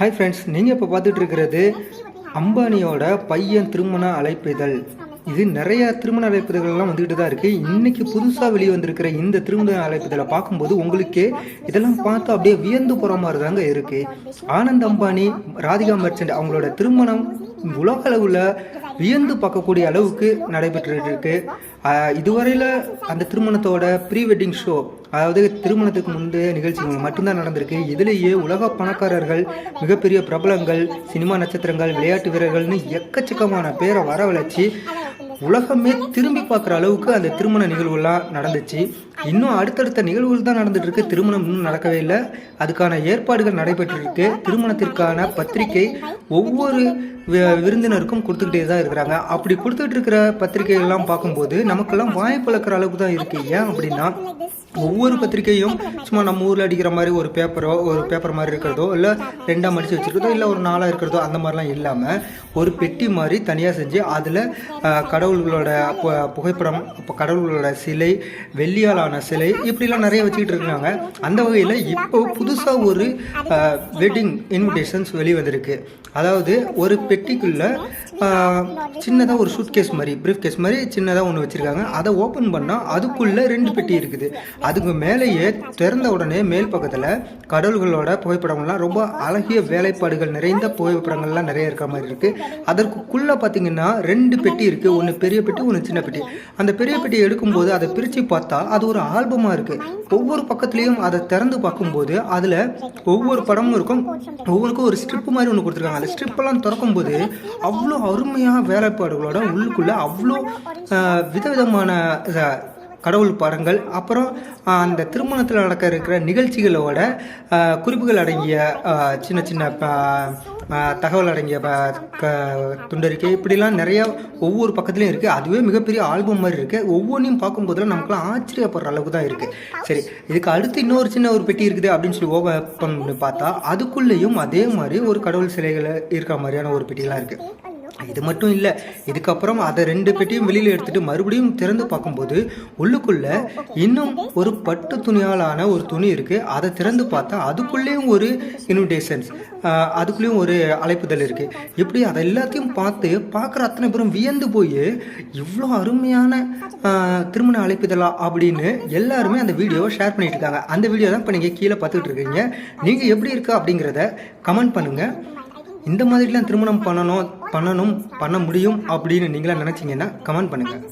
Hi friends நீங்கள் இப்போ பார்த்துட்டு இருக்கிறது அம்பானியோட பையன் திருமண அழைப்பிதழ். இது நிறைய திருமண அழைப்பிதழ்கள்லாம் வந்துக்கிட்டு தான் இருக்குது இன்னைக்கு புதுசாக வெளியே வந்திருக்கிற இந்த திருமண அழைப்பிதழை பார்க்கும்போது உங்களுக்கே இதெல்லாம் பார்த்து அப்படியே வியந்து போகிற மாதிரி தாங்க இருக்குது ஆனந்த் அம்பானி ராதிகா மர்ச்சன்ட் அவங்களோட திருமணம் உலக அளவில் வியந்து பார்க்கக்கூடிய அளவுக்கு நடைபெற்றுருக்கு. இதுவரையில் அந்த திருமணத்தோட ப்ரீ வெட்டிங் ஷோ அதாவது திருமணத்துக்கு முந்தைய நிகழ்ச்சிகள் மட்டும்தான் நடந்திருக்கு. இதுலேயே உலக பணக்காரர்கள் மிகப்பெரிய பிரபலங்கள் சினிமா நட்சத்திரங்கள் விளையாட்டு வீரர்கள்னு எக்கச்சக்கமான பேரை வரவழைச்சி உலகமே திரும்பி பார்க்குற அளவுக்கு அந்த திருமண நிகழ்வுலாம் நடந்துச்சு. இன்னும் அடுத்தடுத்த நிகழ்வுகள் தான் நடந்துட்டு இருக்கு திருமணம் இன்னும் நடக்கவே இல்லை. அதுக்கான ஏற்பாடுகள் நடைபெற்று இருக்கு திருமணத்திற்கான பத்திரிகை ஒவ்வொரு வி- விருந்தினருக்கும் கொடுத்துக்கிட்டே தான் இருக்கிறாங்க. அப்படி கொடுத்துட்டு இருக்கிற பத்திரிகைகள்லாம் பார்க்கும்போது நமக்கெல்லாம் வாய் பழக்கிற அளவுக்கு தான் இருக்கு. ஏன் அப்படின்னா ஒவ்வொரு பத்திரிகையும் சும்மா நம்ம ஊரில் அடிக்கிற மாதிரி ஒரு பேப்பரோ ஒரு பேப்பர் மாதிரி இருக்கிறதோ இல்லை ரெண்டாக மடித்து வச்சுருக்கிறதோ இல்லை ஒரு நாளாக இருக்கிறதோ அந்த மாதிரிலாம் இல்லாமல் ஒரு பெட்டி மாதிரி தனியாக செஞ்சு அதில் கடவுள்களோட பு- புகைப்படம் இப்போ கடவுள்களோட சிலை வெள்ளியாலான சிலை இப்படிலாம் நிறைய வச்சுக்கிட்டு இருக்காங்க. அந்த வகையில் இப்போ புதுசாக ஒரு வெட்டிங் இன்விடேஷன்ஸ் வெளி வந்திருக்கு அதாவது ஒரு பெட்டிக்குள்ளே சின்னதாக ஒரு சூட் கேஸ் மாதிரி ப்ரீஃப் கேஸ் மாதிரி சின்னதாக ஒன்று வச்சுருக்காங்க. அதை ஓப்பன் பண்ணால் அதுக்குள்ளே ரெண்டு பெட்டி இருக்குது. அதுக்கு மேலேயே திறந்த உடனே மேல் பக்கத்தில் கடவுள்களோட புகைப்படங்கள்லாம் ரொம்ப அழகிய வேலைப்பாடுகள் நிறைந்த புகைப்படங்கள்லாம் நிறைய இருக்கிற மாதிரி இருக்குது அதற்குள்ளே பார்த்தீங்கன்னா ரெண்டு பெட்டி இருக்குது ஒன்று பெரிய பெட்டி ஒன்று சின்ன பெட்டி. அந்த பெரிய பெட்டியை எடுக்கும்போது அதை பிரித்து பார்த்தா அது ஒரு ஆல்பமாக இருக்குது ஒவ்வொரு பக்கத்துலேயும் அதை திறந்து பார்க்கும்போது அதில் ஒவ்வொரு படமும் இருக்கும். ஒவ்வொருக்கும் ஒரு ஸ்ட்ரிப் மாதிரி ஒன்று கொடுத்துருக்காங்க. அந்த ஸ்ட்ரிப்பெல்லாம் திறக்கும்போது அவ்வளோ அருமையாக வேலைப்பாடுகளோட உள்ளுக்குள்ளே அவ்வளோ விதவிதமான இதை கடவுள் படங்கள் அப்புறம் அந்த திருமணத்தில் நடக்க இருக்கிற நிகழ்ச்சிகளோட குறிப்புகள் அடங்கிய சின்ன சின்ன தகவல் அடங்கிய க- துண்டறிக்கை இப்படிலாம் நிறைய ஒவ்வொரு பக்கத்துலேயும் இருக்குது அதுவே மிகப்பெரிய ஆல்பம் மாதிரி இருக்குது ஒவ்வொன்றையும் பார்க்கும்போதெல்லாம் நமக்குலாம் ஆச்சரியப்படுற அளவுக்கு தான் இருக்குது சரி இதுக்கு அடுத்து இன்னொரு சின்ன ஒரு பெட்டி இருக்குது அப்படின்னு சொல்லி ஓபன் பண்ணி பார்த்தா அதுக்குள்ளேயும் அதே மாதிரி ஒரு கடவுள் சிலைகள் இருக்கிற மாதிரியான ஒரு பெட்டிலாம் இருக்குது இது மட்டும் இல்லை இதுக்கப்புறம் அதை ரெண்டு பெட்டியும் வெளியில் எடுத்துட்டு மறுபடியும் திறந்து பார்க்கும்போது உள்ளுக்குள்ள இன்னும் ஒரு பட்டு துணியாலான ஒரு துணி இருக்கு. அதை திறந்து பார்த்தா அதுக்குள்ளேயும் ஒரு இன்விடேஷன்ஸ் அதுக்குள்ளேயும் ஒரு அழைப்புதல் இருக்கு. இப்படி அதை எல்லாத்தையும் பார்த்து பார்க்குற அத்தனை பேரும் வியந்து போய் இவ்வளோ அருமையான திருமண அழைப்புதலா அப்படின்னு எல்லாருமே அந்த வீடியோவை ஷேர் பண்ணிட்டு இருக்காங்க. அந்த வீடியோ தான் இப்போ நீங்கள் கீழே பார்த்துட்டு இருக்கீங்க. நீங்கள் எப்படி இருக்கா அப்படிங்கிறத கமெண்ட் பண்ணுங்கள் இந்த மாதிரிலாம் திருமணம் பண்ணணும் பண்ணணும் பண்ண முடியும் அப்படின்னு நீங்களாம் நினச்சிங்கன்னா கமெண்ட் பண்ணுங்கள்